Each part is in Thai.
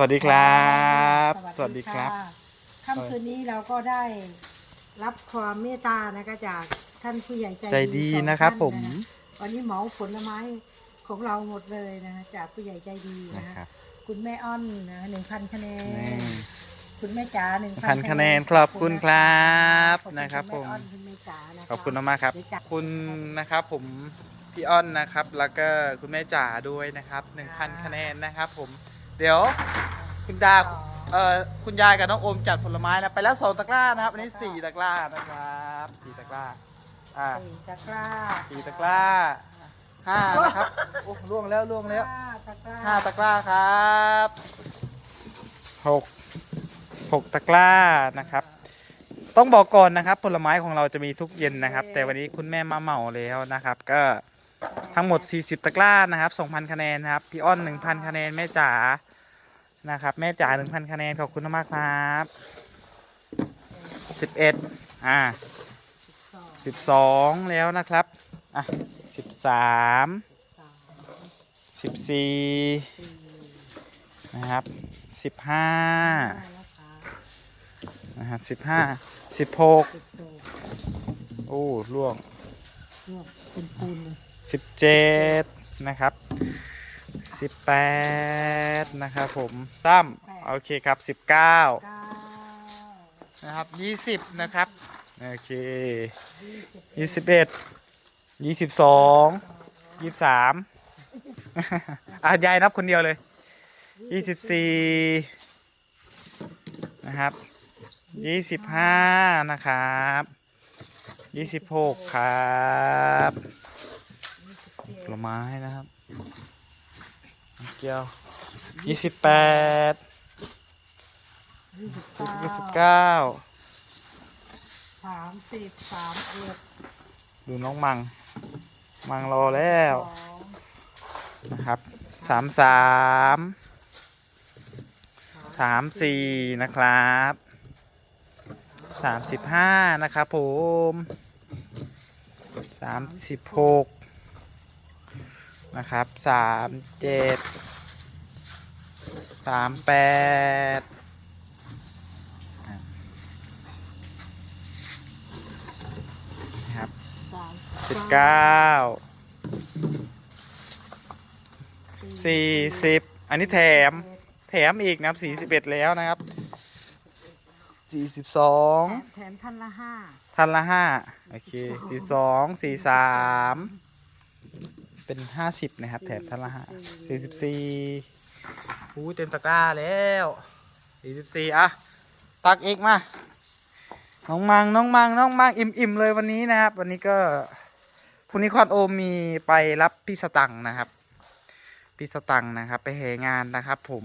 วัสดีครับะสวัสดีครับะค่ำคืนนี้เราก็ได้รับความเมตตานะคะจากท่านผู้ใหญ่ใจใจดีสองนะครับท่าผมะวันนี้เหมาผลไม้ของเราหมดเลยนะคะจากผู้ใหญ่ใจดีนะนะคคะรับคุณแม่อ้อนนะหนึ่งพันคะแนนี่นคุณแม่จ๋าหนึ่งพันคะแนนขอบคุณครับขอณนะครับณแม่ผมอ้อนคุณแม่จ๋านะคะขอบคุณมากๆครับเดี๋ยวจัดคุณนะครับผมพี่อ้อนนะครับ แล้วก็คุณแม่จ๋าด้วยนะครับ1,000คะแนนนะครับผมเดี๋ยว คุณดาเอ่อคุณยายกับน้องโอมจัดผลไม้นะไปแล้วสองตะกร้านะครับอันนี้สี่ตะกร้านะครับสี่ตะกร้าอ่าสี่ตะกร้าสี่ตะกร้าห้านะครับโอ้ล่วงแล้วล่วงแล้วห้าตะกร้าห้าตะกร้าครับหกหกตะกร้านะครับ ต้องบอกก่อนนะครับ ผลไม้ของเราจะมีทุกเย็นนะครับ แต่วันนี้คุณแม่มาเหมาแล้วนะครับ ก็ทั้งหมด 40 ตะกร้านะครับ 2,000 คะแนนนะครับ พี่อ้อน 1,000 คะแนน แม่จ๋า นะครับ แม่จ๋า1,000คะแนน ขอบคุณมากครับ11อ่าสิบสอง12แล้วนะครับ อะ13สาม14สี่นะครับสิบห้าห้านะคะนะครับสิบห้าสิบหกสิบสองโอ้ล่วงรวมเป็นคูณเลยสิบเจ็ดนะครับ สิบแปดนะครับผมตั้มโอเคครับสิบเก้าเก้านะครับยี่สิบนะครับ โอเคยี่สิบยี่สิบเอ็ดยี่สิบสองยี่สิบสามอะยายนับคนเดียวเลยยี่สิบสี่นะครับยี่สิบห้านะครับยี่สิบหกครับผลไม้นะครับ เกี่ยวยี่สิบแปดยี่สิบยี่สิบเก้าเก้าสามสิบสามเอ็ดดูน้องมัง มังรอแล้วสองนะครับสามสามสามสี่นะครับสามสิบห้านะครับผมสามสิบหก นะครับสามเจ็ดสามแปดนะครับสามสิบเก้าสี่สิบอันนี้แถม แถมอีกนะครับสี่สิบเอ็ดแล้วนะครับสี่สิบสองแถมท่านละห้าทันละห้าโอเคสี่สองสี่สาม เป็นห้าสิบนะครับ แถมทันละห้าสี่สิบสี่หูเต็มตะกร้าแล้วสี่สิบสี่อะ ตักอีกมา น้องมัง น้องมัง น้องมัง อิ่มอิ่มเลยวันนี้นะครับ วันนี้ก็พรุ่งนี้คอนโอมมีไปรับพี่สตังค์นะครับ พี่สตังค์นะครับ ไปแห่งานนะครับ ผม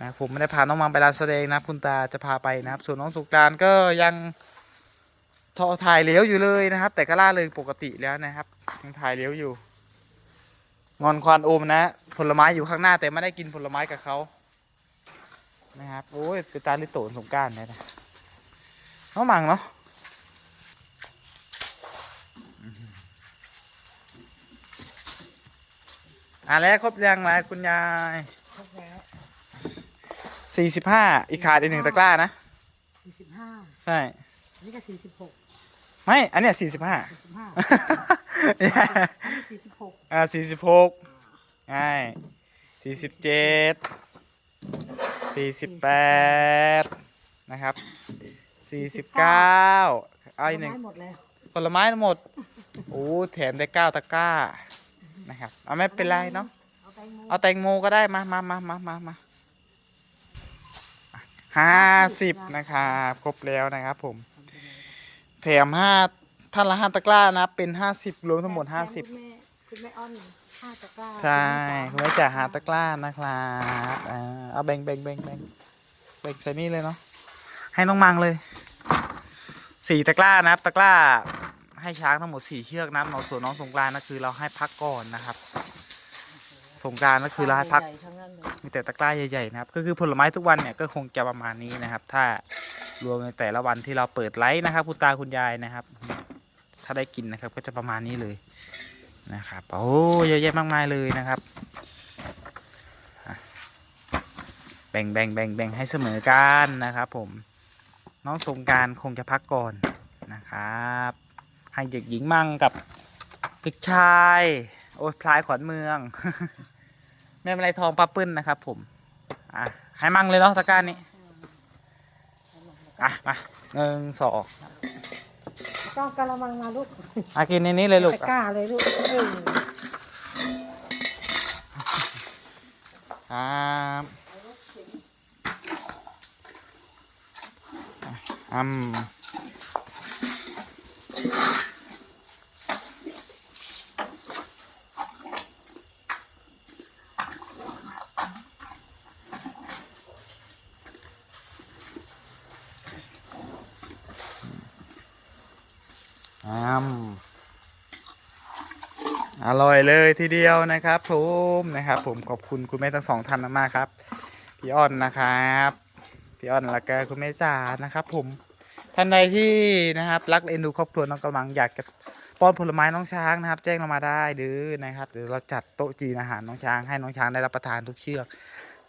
นะผมไม่ได้พาน้องมังไปร้านแสดงนะ คุณตาจะพาไปนะครับ ส่วนน้องสุกรานต์ก็ยัง ทอถ่ายเหลวอยู่เลยนะครับ แต่ก็ล่าเริงปกติแล้วนะครับยังถ่ายเหลวอยู่ งอนควานโอมนะ ผลไม้อยู่ข้างหน้าแต่ไม่ได้กินผลไม้กับเขานะครับโอ้ยเป็นตาลิโตนสงกรารเนี่ยนะน้องมังเนาะอะแล้วครบยังไงคุณยายครบแล้วสี่สิบห้าอีกขาดอีกหนึ่งตะกร้านะสี่สิบห้าใช่อันนี้ก็สี่สิบหก ไม่ อันเนี้ยสี่สิบห้าสี่สิบห้าอันนี้สี่สิบหกอ่าสี่สิบหกใช่สี่สิบเจ็ดสี่สิบแปดนะครับสี่สิบเก้าเอาอีกหนึ่งไม้หมดแล้วผลไม้ทั้งหมด โอ้แถมได้เก้าตะกร้า นะครับ เอาไม่เป็นไรเนาะ เอาแตงโมเอาแตงโมก็ได้มามามามามามาห้าสิบนะครับ ครบแล้วนะครับผม แถมห้าท่านละห้าตะกร้านะเป็นห้าสิบรวมทั้งหมดห้าสิบ คุณแม่คุณแม่อ้อนห้าตะกร้าใช่คุคุณณแม่แม่จ๋าหาตะกร้านะครับอ่าเอาแบ่งแบ่งแบ่งแบ่งแบ่งใส่นี่เลยเนาะให้น้องมังเลยสี่ตะกร้านะครับ ตะกร้าให้ช้างทั้งหมดสี่เชือกนะครับเราส่วนน้องสงกรานต์ก็คือเราให้พักก่อนนะครับ สงกรารก็คือเราให้พัก ใหญ่ๆทั้งนั้นเลยมีแต่ตะกร้าใหญ่ๆนะครับ ก็คือผลไม้ทุกวันเนี่ยก็คงจะประมาณนี้นะครับ ถ้า รวมในแต่ละวันที่เราเปิดไลฟ์นะครับ คุณตาคุณยายนะครับ ถ้าได้กินนะครับก็จะประมาณนี้เลยนะครับโอ้เยอะแยะมากมายเลยนะครับ แบ่งแบ่งแบ่งแบ่งให้เสมอกันนะครับ ผมน้องสงการคงจะพักก่อนนะครับ ให้เด็กหญิงมั่งกับเด็กชาย โอ้ยพลายขวัญเมือง แม่มาลายทองป้าปื้นนะครับ ผมอะให้มั่งเลยเนาะตะการนี้ อะมาหนึ่งสองต้องกระมังมาลูกอะกินในนี้เลยลูกตะกร้าเลยลูกเออครับอืม อืมอร่อยเลยทีเดียวนะครับผมนะครับ ผมขอบคุณคุณแม่ทั้งสองท่านมากครับ พี่อ้อนนะครับพี่อ้อนแล้วก็คุณแม่จ๋านะครับ ผมท่านใดที่นะครับ รักเอ็นดูครอบครัวน้องกำลังอยากจะป้อนผลไม้น้องช้างนะครับ แจ้งเรามาได้หรือนะครับเดี๋ยวเราจัดโต๊ะจีนอาหารน้องช้างให้น้องช้างได้รับประทานทุกเชือก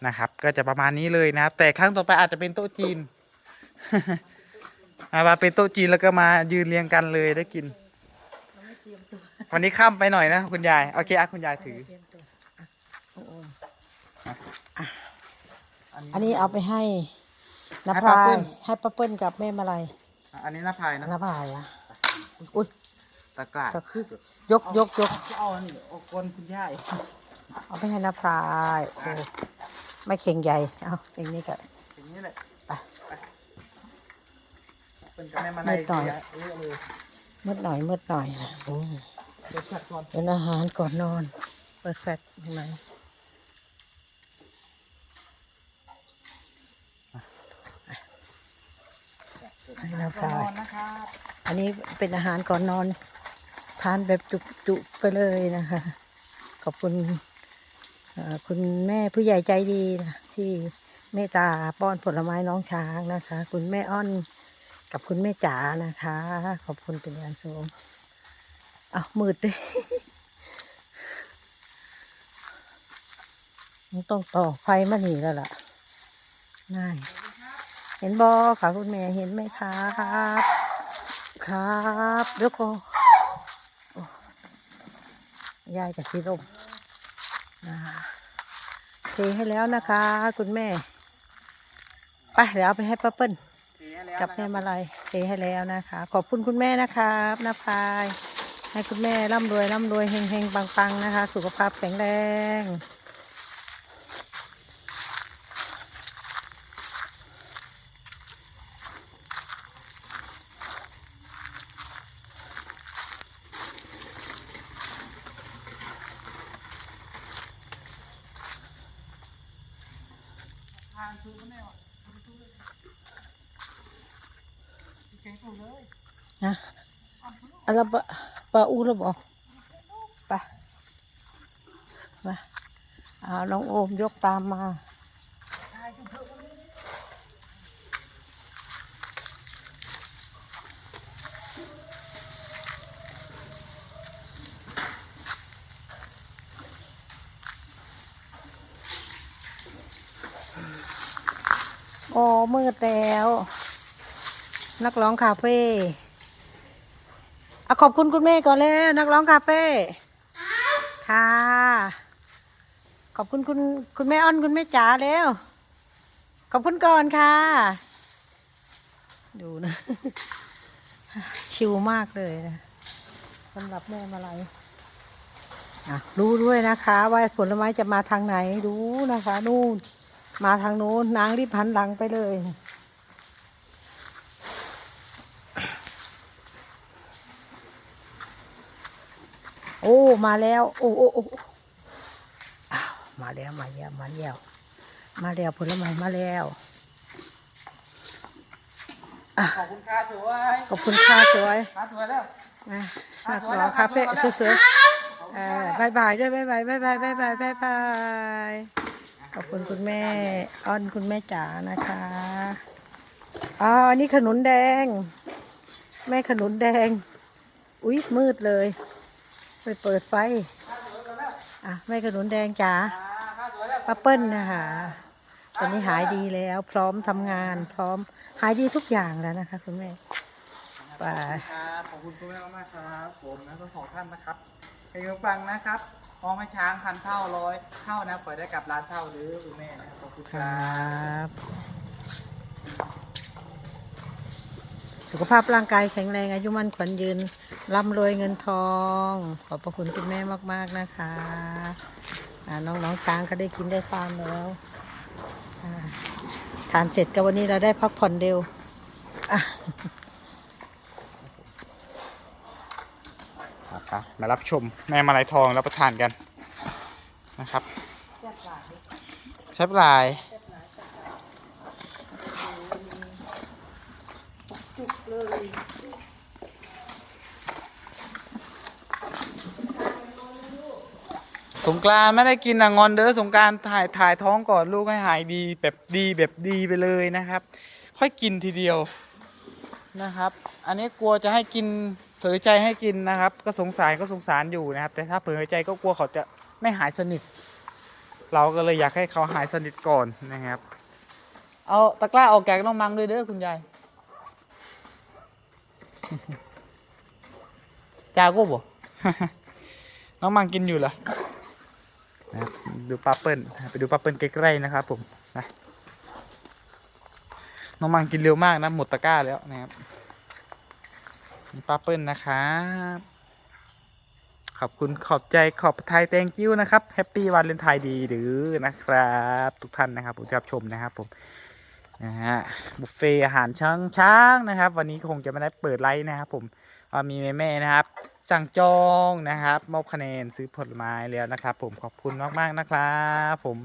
นะครับ ก็จะประมาณนี้เลยนะครับ แต่ครั้งต่อไปอาจจะเป็นโต๊ะจีน อามาเป็นโต๊ะจีนแล้วก็มายืนเรียงกันเลยได้กิน วันนี้ข้ามไปหน่อยนะคุณยาย โอเคอะคุณยายถือเตรียมตัวอะโอ้โหอะอันนี้เอาไปให้นให้ภาป้าเปิ้ยล ให้ป้าเปิ้ลกับแม่มาลัยอันนี้หน้าพายนะนภายอะ อุ้ยตะกร้าจะคือยกยกยกเอาอันนี้เอาก้นคุณยายเอาไปให้นภายโอ้ไม่เข่งใหญ่ เอาอย่างนี้ก็อย่างนี้แหละไป เป็นกันแม่มาไม่ต่อยเสีเเลยมืดหน่อยมืดหน่อยนะโอ้เดี๋ยวจัดก่อนเป็นอาหารก่อนนอน เปิดแฟลชตรงไหนให้นภายนะครับอันนี้เป็นอาหารก่อนนอน ทานแบบจุกๆไปเลยนะคะ ขอบคุณเอ่อคุณแม่ผู้ใหญ่ใจดีนะที่เมตตาป้อนผลไม้น้องช้างนะคะ คุณแม่อ้อน กับคุณแม่จ๋านะคะ ขอบคุณเป็นอย่างสูงอ้ามืดเลยมันต้องต่อไฟมาหนีแล้วล่ะง่ายเห็นบอค่ะคุณแม่เห็นไหมครับ ครับเดี๋ยวก็โอยายจากที่ร่มเทให้แล้วนะคะ คุณแม่ ไปเดี๋ยวเอาไปให้ป้าเปิ้ล กับแม่มาลัยเทให้แล้วนะคะ ขอบคุณคุณแม่นะครับนาพายให้คุณแม่ร่ำรวยร่ำรวยเฮงเฮงปังปังๆนะคะ สุขภาพแข็งแรง อะไรปะปะอูแล้วบอกไปมาเอาน้องโอมยกตามมาโอ้มืดแล้ว นักร้องคาเฟ่ ขอบคุณคุณแม่ก่อนแล้วนักร้องคาเฟ่ค่ะ ขอบคุณคุณคุณแม่อ้อนคุณแม่จ๋าแล้ว ขอบคุณก่อนค่ะ ดูนะ ชิวมากเลยนะสำหรับแม่มาลัยอะรู้ด้วยนะคะ ว่าผลไม้จะมาทางไหนรู้นะคะ นู่น มาทางโน้นนางรีบหันหลังไปเลย โอ้ มาแล้ว โอ้โอ้โอ้อ้าวมาแล้วมาแล้วมาแล้วมาแล้วผลไม้มาแล้วขอบคุณค่าสวยขอบคุณค่ะสวยค่าสวยแล้วนะนักร้องคาเฟ่สวยๆเออบายบายด้วยบายบายบายบายบายบายบายบายขอบคุณคุณแม่อ้อนคุณแม่จ๋านะคะอ๋ออันนี้ขนุนแดง แม่ขนุนแดง อุ๊ยมืดเลย ไปเปิดไฟ อะแม่ขนุนแดงจ๋าค่าสวยแล้วป้าเปิ้ลนะคะตอนนี้หายดีแล้ว พร้อมทำงาน พร้อมหายดีทุกอย่างแล้วนะคะคุณแม่ไปครับขอบคุณคุณแม่มากๆครับผมและทั้งสองท่านนะครับเป็นกำฟังนะครับมองให้ช้างพันเท่าร้อยเท่านะปล่อยได้กลับร้านเท่าหรือคุณแม่นะครับขอบคุณคครรัับ สุขภาพร่างกายแข็งแรงอายุมั่นขวัญยืนร่ำรวยเงินทอง ขอบพระคุณคุณแม่มาก ๆ นะคะอ่าน้องๆช้างก็ได้กินได้ทานแล้วอ่าทานเสร็จก็วันนี้เราได้พักผ่อนเร็วอะครับมารับชมแม่มาลายทองรับประทานกันนะครับแซ่บหลาย สงกรานต์ไม่ได้กินอะงอนเด้อสงกรารถ่ายถ่ายท้องก่อนลูกให้หายดีแบบดีแบบดีไปเลยนะครับ ค่อยกินทีเดียวนะครับ อันนี้กลัวจะให้กินเผลอใจให้กินนะครับ ก็สงสารก็สงสารอยู่นะครับ แต่ถ้าเผลอใจก็กลัวเขาจะไม่หายสนิท เราก็เลยอยากให้เขาหายสนิทก่อนนะครับ เอาตะกร้าออกแกกน้องมังด้วยเด้อคุณยายจากูบ่ น้องมังกินอยู่เหรอ นะครับดูปลาเปิ้ลไปดูปลาเปิ้ลใกล้ๆนะครับผมนะน้องมังกินเร็วมากนะหมดตะกร้าแล้วนะครับนี่ป้าเปิ้ลนะครับขอบคุณขอบใจขอบไทยแตงกิ้วนะครับแฮปปี้วันเลนไทน์ดีหรือนะครับ ทุกท่านนะครับผมที่รับชมนะครับผมนะฮะบุฟเฟ่อาหารช้างช้างนะครับ วันนี้คงจะไม่ได้เปิดไลฟ์นะครับผม มีแม่ๆนะครับ สั่งจองนะครับมอบคะแนนซื้อผลไม้แล้วนะครับ ผมขอบคุณมากๆนะครับ ผม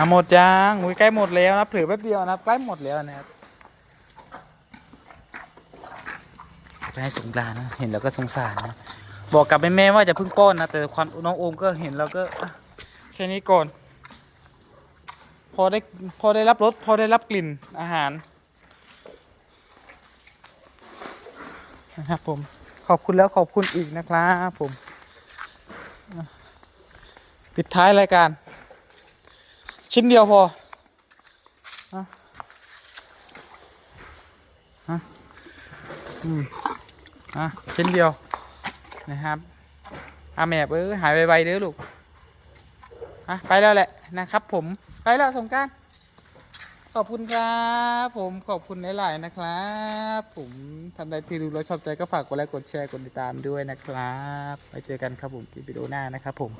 อะหมดยังอุ้ยใกล้หมดแล้วนะเผือแป๊บเดียวนะใกล้หมดแล้วนะครับไปให้สงกรานต์นะเห็นแล้วก็สงสารนะบอกกับแม่ๆว่าจะพิ่งป้อนนะแต่ความน้องโอมก็เห็นแล้วก็อะแค่นี้ก่อน พอได้พอได้รับรสพอได้รับกลิ่นอาหารนะครับผมขอบคุณแล้วขอบคุณอีกนะครับผม ปิดท้ายรายการ ชิ้นเดียวพออะอะอืมอะชิ้นเดียวนะครับอาแม่เอ้ยหายไวๆเด้อลูกอะไปแล้วแหละนะครับ ผมไปแล้วสงการขอบคุณครับ ผมขอบคุณหลายๆนะครับ ผมท่านใดที่ดูแล้วชอบใจก็ฝากกดไลค์กดแชร์กดติดตามด้วยนะครับไว้เจอกันครับผมคลิปวิดีโอหน้านะครับผม